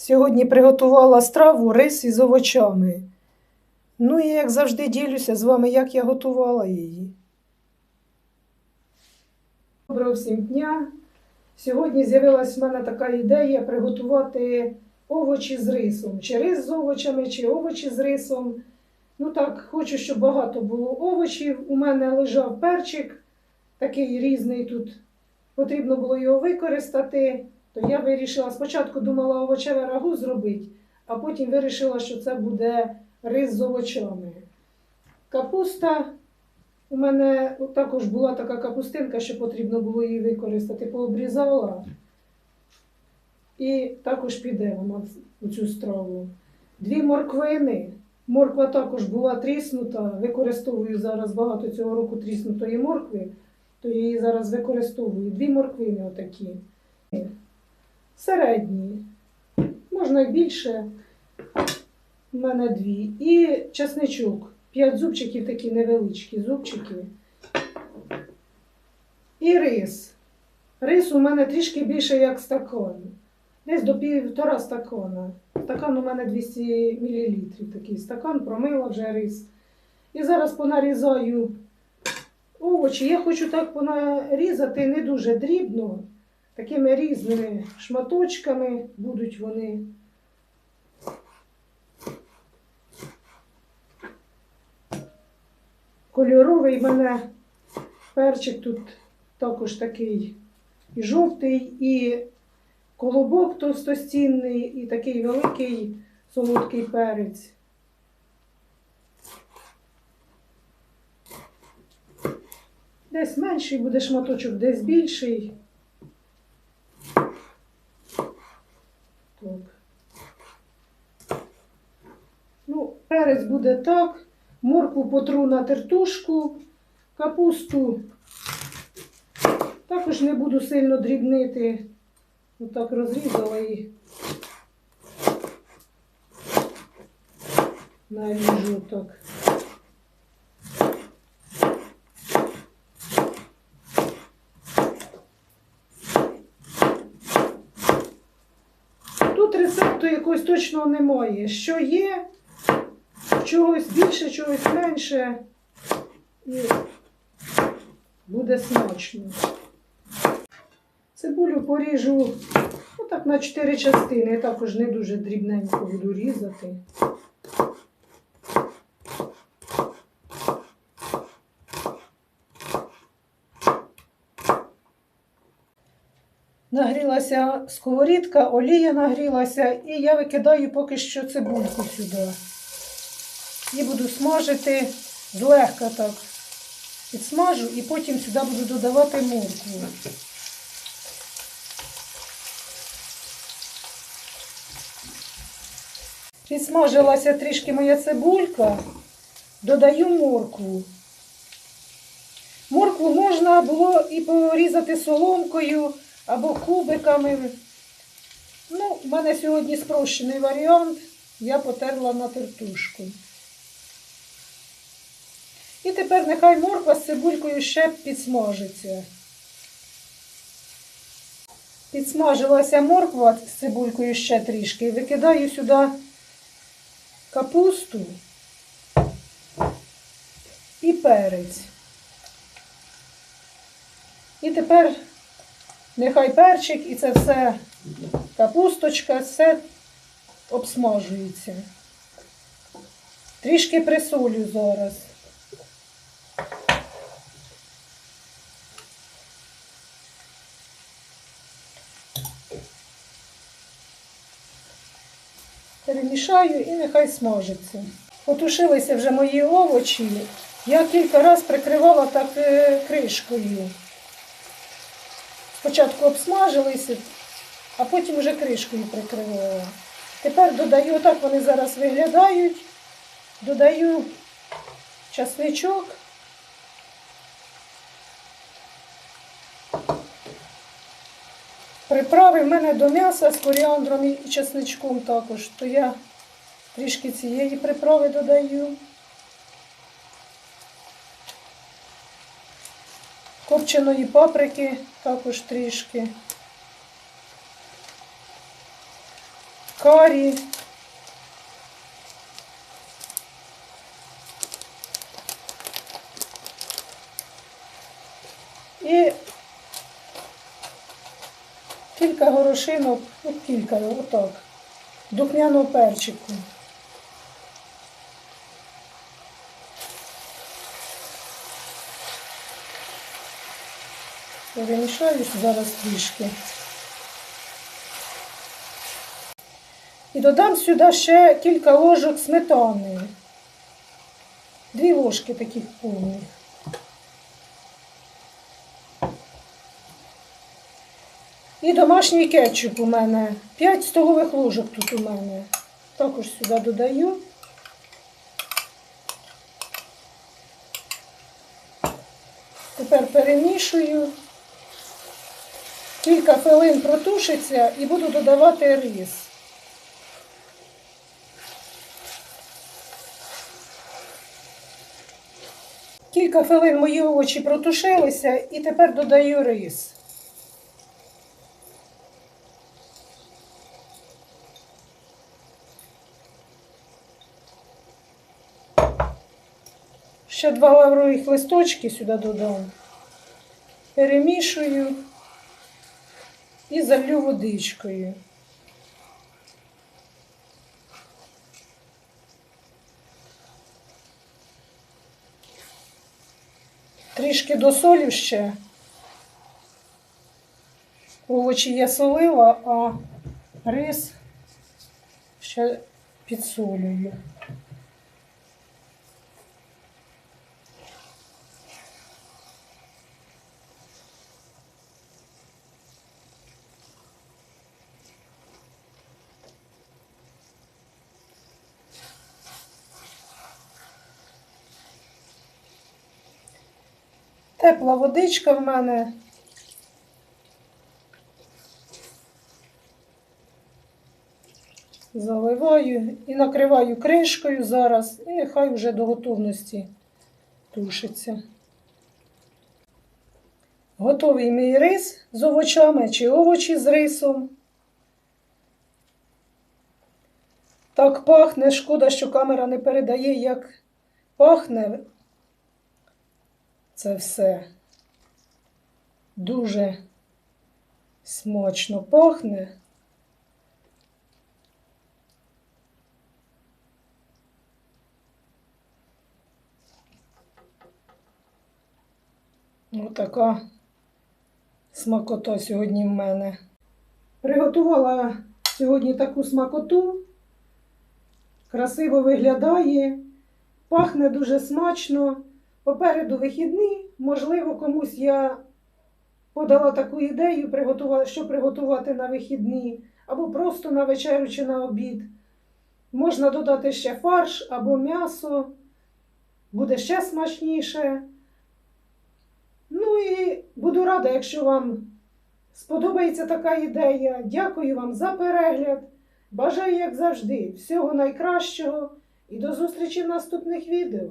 Сьогодні приготувала страву рис із овочами. Ну і як завжди ділюся з вами, як я готувала її. Доброго всім дня! Сьогодні з'явилась в мене така ідея приготувати овочі з рисом. Чи рис з овочами, чи овочі з рисом. Ну так, хочу, щоб багато було овочів. У мене лежав перчик, такий різний тут. Потрібно було його використати. То я вирішила, спочатку думала овочеве рагу зробити, а потім вирішила, що це буде рис з овочами. Капуста. У мене також була така капустинка, що потрібно було її використати, пообрізала. І також піде вона в цю страву. Дві морквини. Морква також була тріснута. Використовую зараз багато цього року тріснутої моркви, то її зараз використовую. Дві морквини отакі. Середні. Можна і більше. У мене дві. І чесничок. П'ять зубчиків такі невеличкі зубчики. І рис. Рис у мене трішки більше, як стакан. Десь до півтора стакана. Стакан у мене 200 мл. Такий стакан, промила вже рис. І зараз понарізаю овочі. Я хочу так понарізати не дуже дрібно. Такими різними шматочками будуть вони. Кольоровий мене перчик тут також такий і жовтий, і колобок товстостінний, і такий великий солодкий перець. Десь менший буде шматочок, десь більший. Так. Ну, перець буде так. Моркву потру на тертушку, капусту також не буду сильно дрібнити. Отак розрізала і наріжу так. Тут рецепту якогось точного немає. Що є, чогось більше, чогось менше. І буде смачно. Цибулю поріжу отак на 4 частини. Я також не дуже дрібненько буду різати. Нагрілася сковорідка, олія нагрілася, і я викидаю поки що цибульку сюди. І буду смажити злегка так. Підсмажу і потім сюди буду додавати моркву. Підсмажилася трішки моя цибулька, додаю моркву. Моркву можна було і порізати соломкою або кубиками. Ну, в мене сьогодні спрощений варіант. Я потерла на тертушку. І тепер нехай морква з цибулькою ще підсмажиться. Підсмажилася морква з цибулькою ще трішки. Викидаю сюди капусту і перець. І тепер нехай перчик і це все капусточка, все обсмажується. Трішки присолю зараз. Перемішаю і нехай смажиться. Потушилися вже мої овочі. Я кілька разів прикривала так е, кришкою. Спочатку обсмажилися, а потім вже кришкою прикривала. Тепер додаю, отак вони зараз виглядають. Додаю часничок. Приправи в мене до м'яса з коріандром і чесничком також, то я трішки цієї приправи додаю. Копченої паприки також трішки. карі. І кілька горошинок, ну кілька, отак, духмяного перчику. Перемішаю зараз трішки. І додам сюди ще кілька ложок сметани. Дві ложки таких повних. І домашній кетчуп у мене. 5 столових ложок тут у мене. Також сюди додаю. Тепер перемішую. Кілька хвилин протушиться і буду додавати рис. Кілька хвилин мої овочі протушилися і тепер додаю рис. Ще два лаврових листочки сюди додам. Перемішую і залью водичкою. Трішки досолю ще. Овочі я солила, а рис ще підсолюю. Тепла водичка в мене. Заливаю і накриваю кришкою зараз, і нехай вже до готовності тушиться. Готовий мій рис з овочами чи овочі з рисом. Так пахне, шкода, що камера не передає, як пахне це все дуже смачно пахне. Отака смакота сьогодні в мене. Приготувала сьогодні таку смакоту. Красиво виглядає, пахне дуже смачно. Попереду вихідні, можливо, комусь я подала таку ідею, що приготувати на вихідні, або просто на вечерю чи на обід. Можна додати ще фарш або м'ясо, буде ще смачніше. Ну і буду рада, якщо вам сподобається така ідея. Дякую вам за перегляд. Бажаю, як завжди, всього найкращого і до зустрічі в наступних відео.